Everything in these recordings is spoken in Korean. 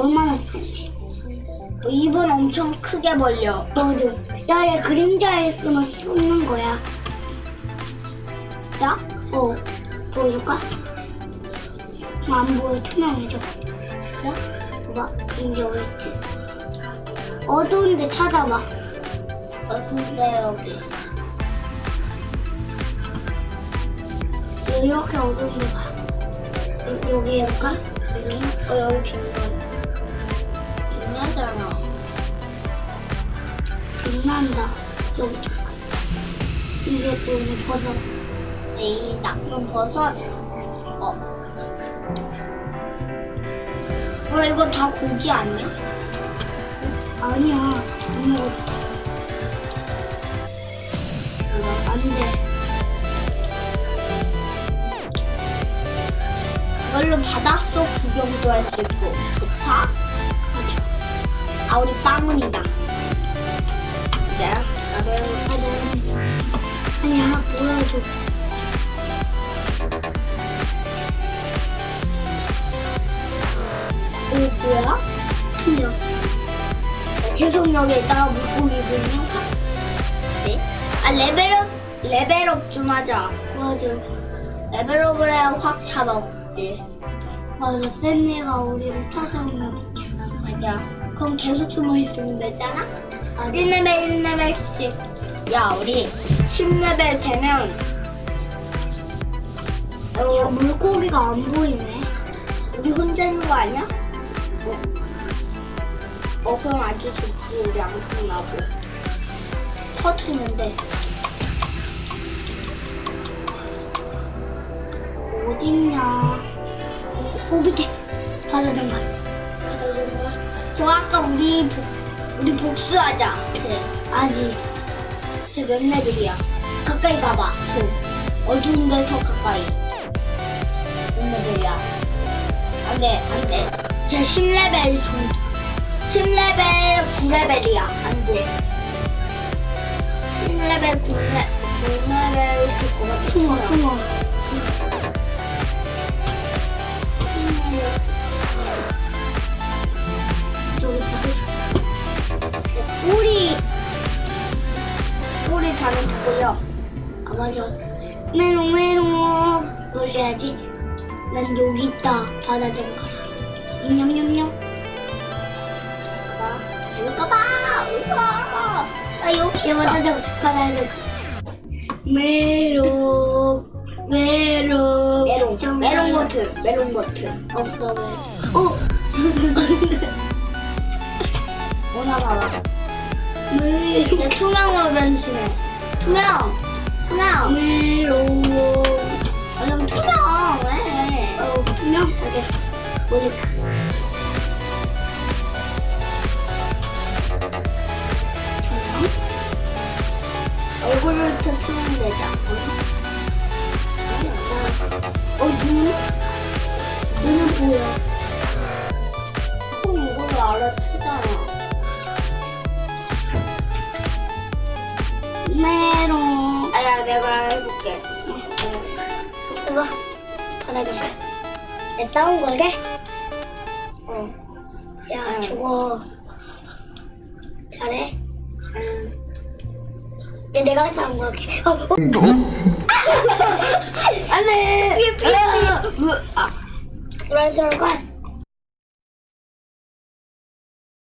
얼마나 센지 어, 입은 엄청 크게 벌려 맞아 야얘 그림자에 쓰면 쏘는 거야 자? 어 보여줄까? 어, 안 보여 투명해져 자? 봐봐 그림자 어딨지? 어두운데 찾아봐 어두운데 여기 이렇게 어두운데 봐 여- 여기 해볼까? 여기? 어 여기 빛나 빛나잖아 빛난다. 여기 좀 이게 또 버섯 에이 나쁜 버섯 어. 어 이거 다 고기 아니야? 아니야. 안 먹어 이거 안 돼. 이걸로 바닷속 구경도 할 수 있고? 아 우리 빵은이다. 자 나도 하는 아니야 보여줘. 오 뭐야? 틀려 계속 여기 있다가 물고기 보면 확 네? 아 레벨업 레벨업 좀 하자. 맞아 레벨업을 해야 확 잡아먹지. 맞아 샌니가 우리를 찾아오면 어떡해 맞아 그럼 계속 숨어 있으면 되잖아? 1레벨 1레벨씩 야 우리 10레벨 되면 어, 물고기가 안 보이네. 우리 혼자 있는 거 아니야? 어, 어 그럼 아주 좋지. 우리 안 끝나고. 터트리는데. 어딨냐? 어 바다정가 바다정가 저 아까 우리 복, 우리 복수하자 쟤 아직 쟤몇 레벨이야? 가까이 가봐. 저 어두운 데서 가까이. 몇 레벨이야? 안돼 안돼. 쟤 10레벨 정도 10레벨 9레벨이야. 안돼. 10레벨 9레 9레벨 있을 것 같아 퉁어. 퉁어 맞아. 메롱 메롱. 놀려야지. 난 여기 있다. 바다 좀 가라. 봐 이거 봐 이거 나 여기 바다 좀 바다 좀 메롱 메롱. 메롱. 메롱 버튼 메롱 버튼. 없어 왜 어? 오나 봐봐 내 투명으로 변신해. 투명 메롱 아 그럼 투명 왜? 어 투명? 알겠어. 모니카 투명? 얼굴부터 투명되자 어 눈? 눈은 보여. 콩 이걸로 알아채잖아. 메롱 아야 내가 해볼게 이거 받아줄게 내 싸운 거게? 어야 응. 저거 잘해? 응 야, 내가 싸운 거게 어, 어. 안돼 피해 피해 아 쏠쏠 걸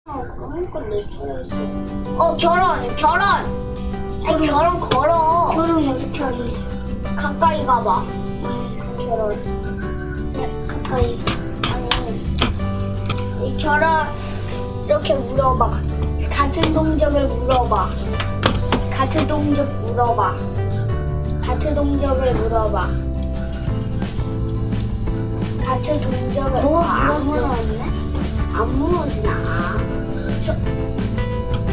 어. 어, 결혼, 결혼. 아니, 결혼 걸어. 결혼 어떻게 하니? 가까이 가봐. 결혼. 야, 가까이. 아니, 이 결혼, 이렇게 물어봐. 같은 동접을 물어봐. 같은 동접 물어봐. 같은 동접을 물어봐. 같은 동접을 뭐 안 물었어? 물었네? 안 물어주나?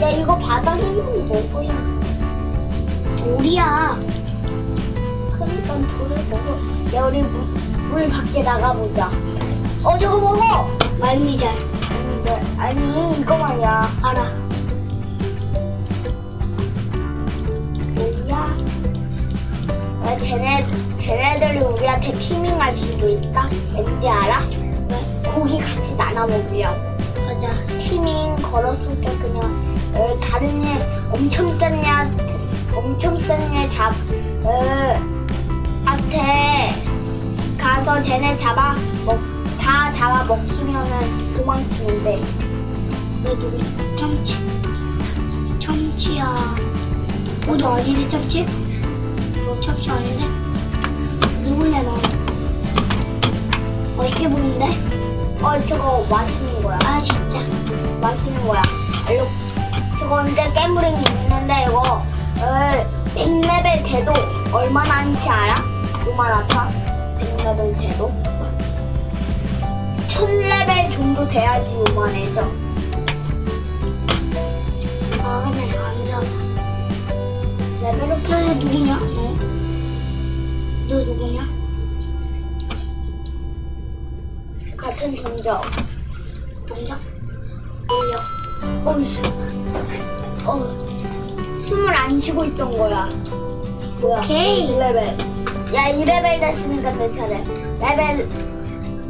야 이거 바닥에 있는 거 먹어야지 돌이야. 그러니까 돌을 먹어. 야 우리 물, 물 밖에 나가보자. 어 저거 먹어! 말미잘. 근데 아니 이거 말이야. 알아 뭐야? 야 쟤네 쟤네들이 우리한테 피밍할 수도 있다. 왠지 알아? 왜? 고기 같이 나눠 먹으려고. 맞아. 티밍 걸었을 때 그냥 어, 다른 애 엄청 센 애한테 엄청 센애 잡, 어, 한테 가서 쟤네 잡아 먹, 다 잡아 먹히면은 도망치면 돼. 왜 누구? 참치. 참치야. 어, 너 아니네, 참치? 너 참치 아니네? 누구냐, 너? 맛있게 보이는데? 어, 저거 맛있는 거야. 아, 진짜. 맛있는 거야. 알로. 저거 근데 깨물음이 있는데, 이거, 어, 100레벨 돼도 얼마나 한지 알아? 요만하다? 100레벨 돼도? 1000레벨 정도 돼야지 요만해져. 아, 근데 완전. 레벨업 너 누구냐? 너? 너 누구냐? 같은 동작. 동작? 올려. 어우, 수, 어, 숨을 안 쉬고 있던 거야. 뭐야? 오케이. 2레벨. 야, 2레벨 됐으니까 내 차례. 레벨.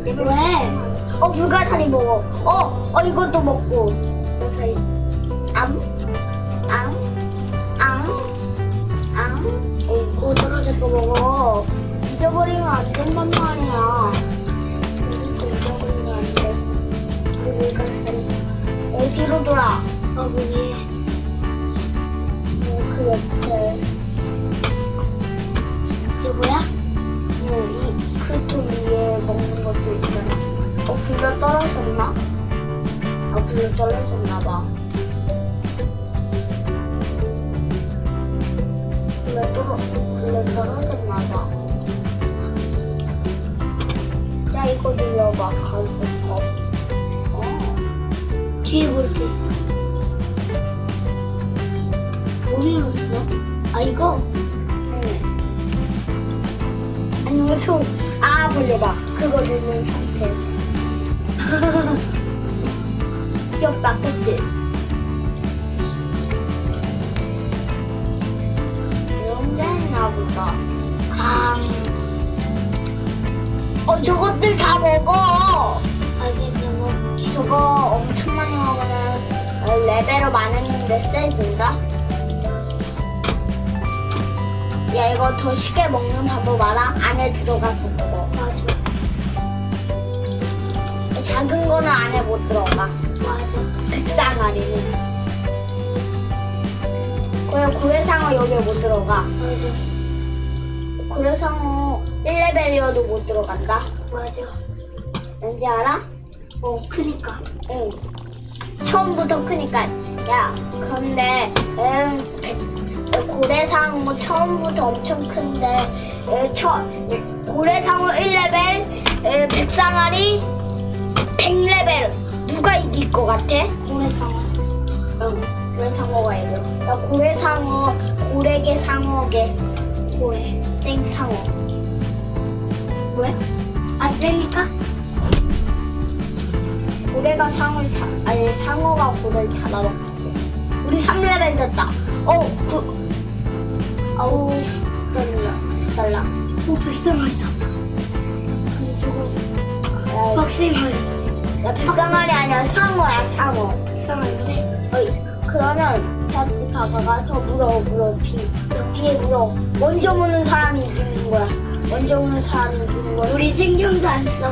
왜? 어, 불가사리 먹어. 어, 어, 이것도 먹고. 불가사리. 암? 암? 암? 암? 어, 이거 떨어져서 먹어. 잊어버리면 안 된단 말이야. 이것도 잊어버리면 안 돼. 불가사리. 어, 뒤로 돌아. 어, 뭐니? 옆에. 누구야? 어, 이크통 위에 먹는 것도 있잖아. 어, 불러 떨어졌나? 아, 불러 떨어졌나 봐. 불러 떨어, 불러 떨어졌나 봐. 야, 이거 눌러봐, 거. 어. 뒤에 볼 수 있어. 뭐 눌렀어? 아, 이거? 응. 아니면 손. 아, 돌려봐. 그거 누른 상태. 귀엽다, 그치? 있나 보다. 아. 어, 저것들 다 먹어. 아니, 저거, 저거 엄청 많이 먹으면 어, 레벨업 안 했는데 세진다? 야 이거 더 쉽게 먹는 방법 알아? 안에 들어가서 먹어. 맞아. 작은 거는 안에 못 들어가. 맞아. 백상아리는. 그냥 고래상어 여기에 못 들어가. 맞아. 고래상어 1레벨이어도 못 들어간다? 맞아. 왠지 알아? 어 크니까. 응. 처음부터 크니까. 야 백- 고래상어 처음부터 엄청 큰데 에, 처, 고래상어 1레벨 에, 백상아리 100레벨. 누가 이길 것 같아? 고래상어 응 고래상어가 이겨. 나 고래상어 고래개 상어개 고래 땡상어. 왜? 안 되니까? 고래가 상어를 자, 아니 상어가 고래를 잡아먹지. 우리 3레벨 됐다. 어, 그, 아우, 떨려, 달라. 오, 백상아리다. 근데 저거, 야, 박생아리. 야, 백상아리 아니야, 상어야, 상어. 백상아리인데? 어이, 그러면 저한테 다가가서 물어, 물어, 뒤. 뒤에 물어. 먼저 무는 사람이 이기는 거야. 먼저 무는 사람이 이기는 거야. 우리 생경도 안 써.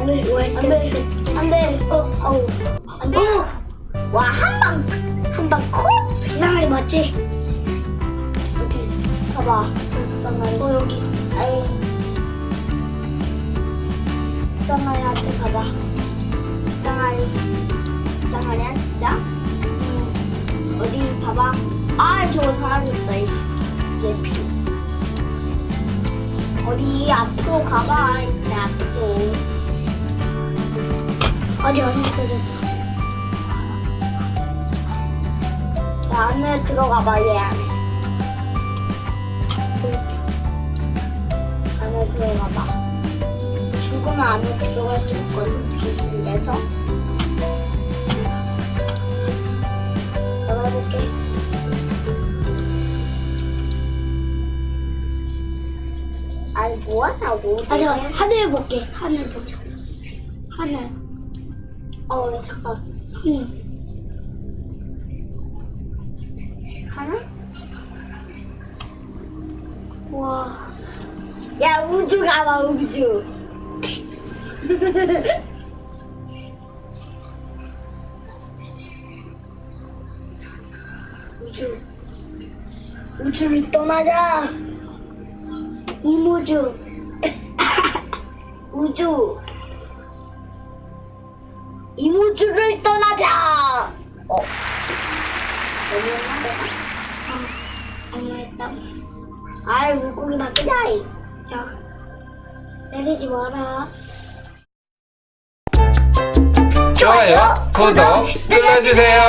안 돼, 안 돼, 안 돼. 어, 아우, 안 돼. 와, 한 방, 한방 컷! 백상아리 맞지? 여기, 봐봐. 백상아리. 어, 여기. 아이. 백상아리한테 가봐. 백상아리. 백상아리야, 진짜? 응. 어디, 봐봐. 아, 저거 사라졌다, 이얘 피. 어디, 앞으로 가봐. 이제 앞으로. 어디, 어디 있어졌다. 안에 들어가 봐, 얘 안에. 안에 들어가 봐. 죽으면 안에 들어갈 수 있거든, 귀신 내서. 해볼게. 아니 뭐 하냐고. 아저 하늘 볼게. 하늘 보자. 하늘. 어 잠깐. 하늘. 하늘? 와. 야 우주 가봐 우주. 우주. 우주를 떠나자. 이무주. 우주. 이무주를 떠나자. 어. 아, 너무 했다. 아이 물고기 바뀌자. 이. 야, 내리지 마라. 좋아요, 구독 눌러주세요.